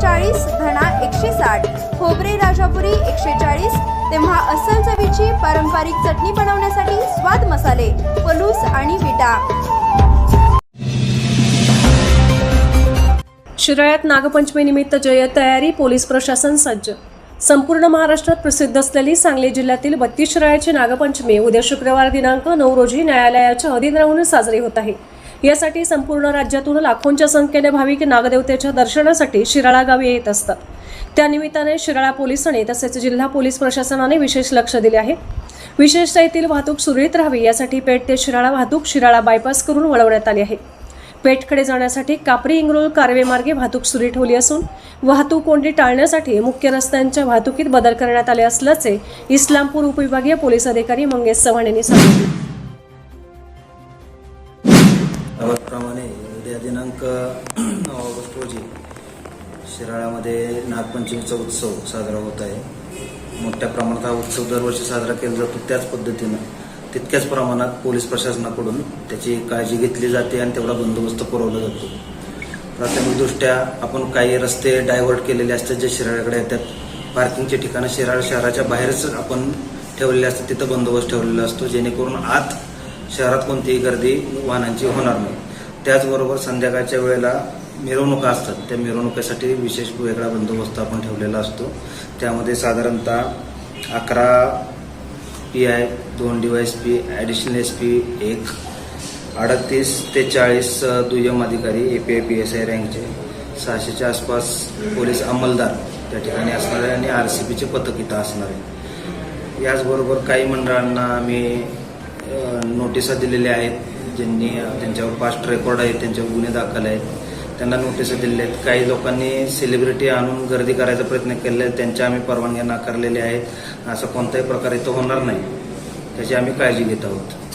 चाळीस धणा एकशे साठ खोबरे राजापुरी एकशे चाळीस तेव्हा अस्सल चवीची पारंपरिक चटणी बनवण्यासाठी स्वाद मसाले पलूस आणि विटा. शिराळ्यात नागपंचमीनिमित्त जय्यत तयारी पोलीस प्रशासन सज्ज. संपूर्ण महाराष्ट्रात प्रसिद्ध असलेली सांगली जिल्ह्यातील बत्तीस शिराळ्याची नागपंचमी उद्या शुक्रवार दिनांक नऊ रोजी न्यायालयाच्या अधीन राहून साजरी होत आहे. यासाठी संपूर्ण राज्यातून लाखोंच्या संख्येने भाविक नागदेवतेच्या दर्शनासाठी शिराळा गावी येत असतात. त्यानिमित्ताने शिराळा पोलिसांनी तसेच जिल्हा पोलीस प्रशासनाने विशेष लक्ष दिले आहे. विशेषतः येथील वाहतूक सुरळीत राहावी यासाठी पेठ ते शिराळा वाहतूक शिराळा बायपास करून वळवण्यात आली आहे. पेठकडे जाण्यासाठी कापरी इंगरोल कारवेमार्गे वाहतूक सुरू ठेवली असून वाहतूक कोंडी टाळण्यासाठी मुख्य रस्त्यांच्या वाहतुकीत बदल करण्यात आले असल्याचे इस्लामपूर उपविभागीय पोलीस अधिकारी मंगेश चव्हाण यांनी सांगितले. प्रमाणे उद्या दिनांक नऊ ऑगस्ट रोजी शिराळामध्ये नागपंचमीचा उत्सव साजरा होत आहे. मोठ्या प्रमाणात हा उत्सव दरवर्षी साजरा केला जातो त्याच पद्धतीनं. तितक्याच प्रमाणात पोलीस प्रशासनाकडून त्याची काळजी घेतली जाते आणि तेवढा बंदोबस्त पुरवला जातो. प्राथमिकदृष्ट्या आपण काही रस्ते डायव्हर्ट केलेले असतात जे शिराळ्याकडे येतात. पार्किंगचे ठिकाणं शिराळ शहराच्या बाहेरच आपण ठेवलेले असतात. तिथं बंदोबस्त ठेवलेला असतो. जेणेकरून आत शहरात कोणतीही गर्दी वाहनांची होणार नाही. त्याचबरोबर संध्याकाळच्या वेळेला मिरवणुका असतात. त्या मिरवणुकीसाठी विशेष वेगळा बंदोबस्त आपण ठेवलेला असतो. त्यामध्ये साधारणतः अकरा पी आय दोन D Y S P additional S P एक अडतीस ते चाळीस दुय्यम अधिकारी A P I P S I रँकचे सहाशेच्या आसपास पोलीस अंमलदार त्या ठिकाणी असणारे आणि आर सी पीचे पथक इथं असणारे याचबरोबर काही मंडळांना आम्ही नोटिसा दिलेल्या आहेत. ज्यांनी त्यांच्यावर पास्ट रेकॉर्ड आहेत त्यांच्यावर गुन्हे दाखल आहेत. त्यांना नोटिसा दिलेल्या आहेत. काही लोकांनी सेलिब्रिटी आणून गर्दी करायचा प्रयत्न केलेला आहे. त्यांच्या आम्ही परवानग्या नाकारलेल्या आहेत. असं कोणत्याही प्रकारे तो होणार नाही. त्याची आम्ही काळजी घेत आहोत.